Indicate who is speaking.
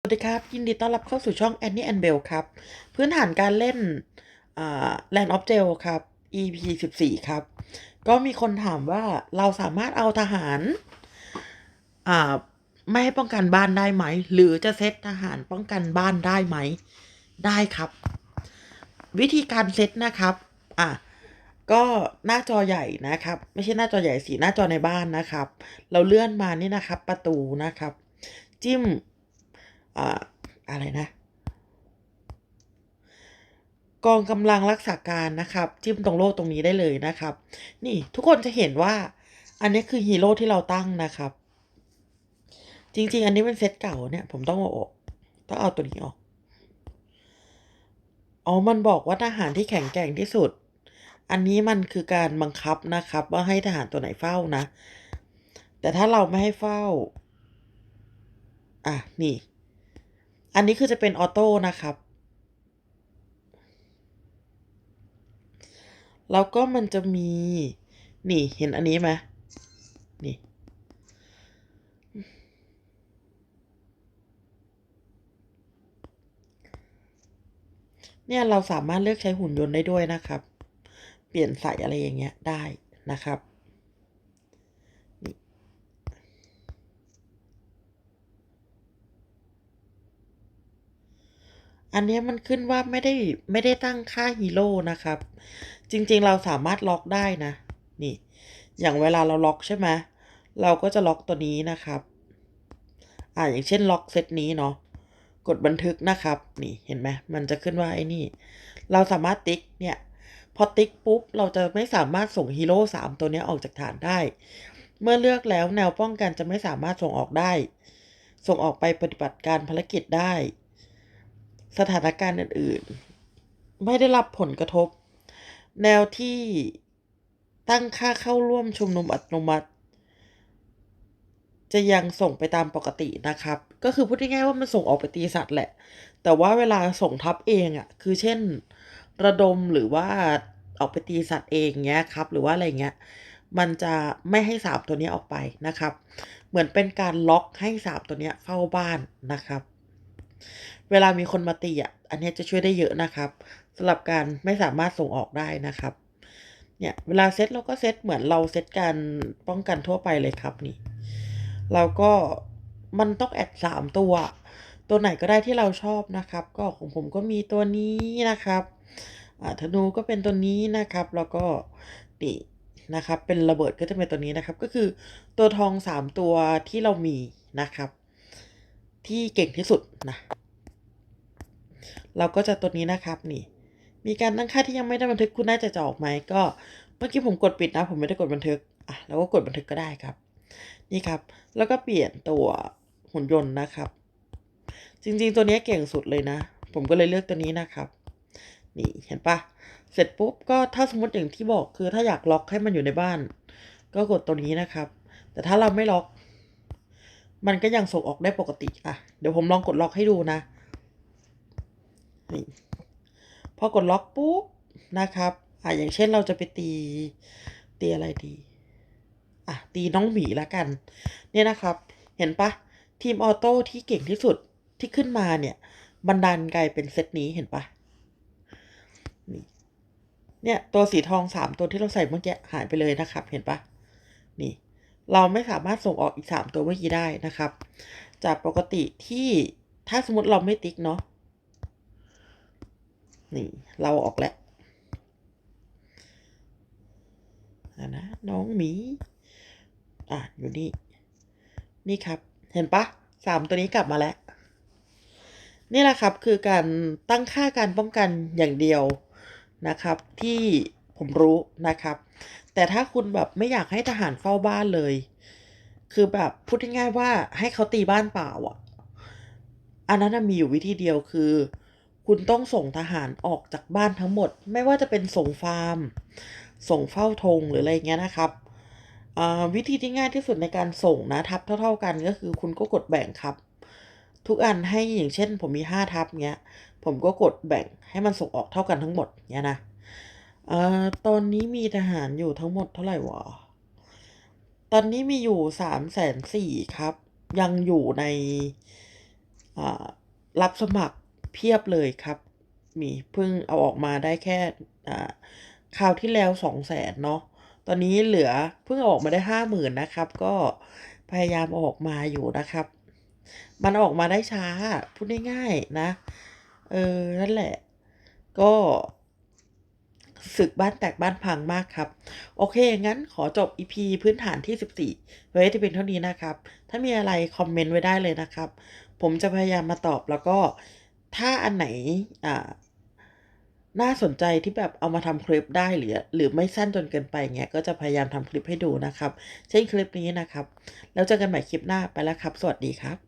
Speaker 1: สวัสดีครับ ยินดีต้อนรับเข้าสู่ช่อง Annie and Bell ครับ พื้นฐานการเล่น Land of Gel ครับ EP 14 ครับ ก็มีคนถามว่าเราสามารถเอาทหาร ไม่ให้ป้องกันบ้านได้ไหม หรือจะเซตทหารป้องกันบ้านได้ไหม ได้ครับ วิธีการเซตนะครับ อะก็หน้าจอใหญ่นะครับ ไม่ใช่หน้าจอใหญ่สิหน้าจอในบ้านนะครับ เราเลื่อนมานี่นะครับ ประตูนะครับ จิ้ม ออะไรนะ กองกำลังรักษาการนะครับ จิ้มตรงโล่ตรงนี้ได้เลยนะครับ นี่ทุกคนจะเห็นว่า อันนี้คือฮีโร่ที่เราตั้งนะครับ จริง ๆ อันนี้เป็นเซตเก่าเนี่ย ผมต้องเอาออกต้องเอาตัวนี้ออกอ๋อมันบอกว่าทหารที่แข็งแกร่งที่สุด อันนี้มันคือการบังคับนะครับ ว่าให้ทหารตัวไหนเฝ้านะ แต่ถ้าเราไม่ให้เฝ้า อะ นี่ อันนี้คือจะเป็นออโต้นะครับ แล้วก็มันจะมี นี่เห็นอันนี้ไหมนี่ เนี่ยเราสามารถเลือกใช้หุ่นยนต์ได้ด้วยนะครับ เปลี่ยนใส่อะไรอย่างเงี้ยได้นะครับ อันนี้มันขึ้นว่าไม่ได้ไม่ได้ตั้งค่าฮีโร่นะครับ จริงๆเราสามารถล็อกได้นะ นี่ อย่างเวลาเราล็อกใช่ไหมเราก็จะล็อกตัวนี้นะครับ อ่าอย่างเช่นล็อกเซตนี้เนาะกดบันทึกนะครับ นี่เห็นไหมมันจะขึ้นว่าไอ้นี่ เราสามารถติ๊กเนี่ย พอติ๊กปุ๊บ เราจะไม่สามารถส่งฮีโร่สามตัวนี้ออกจากฐานได้ เมื่อเลือกแล้วแนวป้องกันจะไม่สามารถส่งออกได้ ส่งออกไปปฏิบัติการภารกิจได้ สถานการณ์อื่นๆ ไม่ได้รับผลกระทบ แนวที่ตั้งค่าเข้าร่วมชุมนุมอัตโนมัติ จะยังส่งไปตามปกตินะครับ ก็คือพูดง่ายๆว่ามันส่งออกไปตีสัตว์แหละ แต่ว่าเวลาส่งทัพเองอะ่ะ คือเช่น ระดมหรือว่าออกไปตีสัตว์เองเงี้ยครับ หรือว่าอะไรเงี้ยมันจะไม่ให้สามตัวนี้ออกไปนะครับ เหมือนเป็นการล็อกให้สามตัวนี้เฝ้าบ้านนะครับ เวลามีคนมาตีอะ อันนี้จะช่วยได้เยอะนะครับสำหรับการไม่สามารถส่งออกได้นะครับ เนี่ย เวลาเซตเราก็เซตเหมือนเราเซตการป้องกันทั่วไปเลยครับนี่ เราก็มันต้องแอดสามตัว ตัวไหนก็ได้ที่เราชอบนะครับ ก็ของผมก็มีตัวนี้นะครับอ่าธนูก็เป็นตัวนี้นะครับ แล้วก็นี่นะครับ เป็นระเบิดก็จะเป็นตัวนี้นะครับ ก็คือตัวทองสามตัวที่เรามีนะครับ ที่เก่งที่สุดนะ เราก็จะตัวนี้นะครับนี่ มีการตั้งค่าที่ยังไม่ได้บันทึกคุณน่าจะจะออกไหมก็ เมื่อกี้ผมกดปิดนะ ผมไม่ได้กดบันทึกอะเราก็กดบันทึกก็ได้ครับ นี่ครับ แล้วก็เปลี่ยนตัวหุ่นยนต์นะครับ จริงๆ ตัวนี้เก่งสุดเลยนะ ผมก็เลยเลือกตัวนี้นะครับนี่เห็นปะเสร็จปุ๊บก็ถ้าสมมติอย่างที่บอกคือถ้าอยากล็อกให้มันอยู่ในบ้าน ก็กดตัวนี้นะครับ แต่ถ้าเราไม่ล็อก มันก็ยังส่งออกได้ปกติ อะ เดี๋ยวผมลองกดล็อกให้ดูนะ นี่ พอกดล็อกปุ๊บนะครับ อะ อย่างเช่นเราจะไปตี ตีอะไรดี อะ ตีน้องหมีละกัน เนี่ยนะครับ เห็นปะทีมออโต้ที่เก่งที่สุดที่ขึ้นมาเนี่ย บันดาลกลายเป็นเซตนี้เห็นปะนี่ เนี่ย ตัวสีทองสามตัวที่เราใส่เมื่อกี้หายไปเลยนะครับ เห็นปะนี่ เราไม่สามารถส่งออกอีกสามตัวเมื่อกี้ได้นะครับ จากปกติที่ถ้าสมมติเราไม่ติ๊กเนาะนี่ เราออกแล้วนะน้องหมี อะ อยู่นี่ นี่ครับ เห็นปะสามตัวนี้กลับมาแล้ว นี่แหละครับคือการตั้งค่าการป้องกันอย่างเดียวนะครับ ที่ผมรู้นะครับ แต่ถ้าคุณแบบไม่อยากให้ทหารเฝ้าบ้านเลย คือแบบพูดง่ายๆว่าให้เขาตีบ้านเปล่าอะ อันนั้นมีอยู่วิธีเดียวคือ คุณต้องส่งทหารออกจากบ้านทั้งหมด ไม่ว่าจะเป็นส่งฟาร์ม ส่งเฝ้าธงหรืออะไรเงี้ยนะครับวิธีที่ง่ายที่สุดในการส่งนะทับเท่า ๆ กันก็คือคุณก็กดแบ่งครับ ทุกอันให้อย่างเช่น ผมมีห้าทับเงี้ย ผมก็กดแบ่งให้มันส่งออกเท่ากันทั้งหมดเงี้ยนะ อ่อตอนนี้มีทหารอยู่ทั้งหมดเท่าไหร่วะ ตอนนี้มีอยู่สามแสนสี่ครับ ยังอยู่ในอ่ารับสมัครเพียบเลยครับ มีเพิ่งเอาออกมาได้แค่อ่าคราวที่แล้ว200,000เนาะ ตอนนี้เหลือเพิ่งออกมาได้50,000นนะครับ ก็พยายามออกมาอยู่นะครับ มันออกมาได้ช้าพูดง่ายๆนะ เออ นั่นแหละ ก็ ศึกบ้านแตกบ้านพังมากครับ โอเค งั้นขอจบ EP พื้นฐานที่ 14 ไว้ที่เป็นเท่านี้นะครับ ถ้ามีอะไรคอมเมนต์ไว้ได้เลยนะครับ ผมจะพยายามมาตอบแล้วก็ถ้าอันไหนอ่าน่าสนใจที่แบบเอามาทำคลิปได้หรือ หรือไม่สั้นจนเกินไปเงี้ยก็จะพยายามทำคลิปให้ดูนะครับ เช่นคลิปนี้นะครับ แล้วเจอกันใหม่คลิปหน้าไปแล้วครับ สวัสดีครับ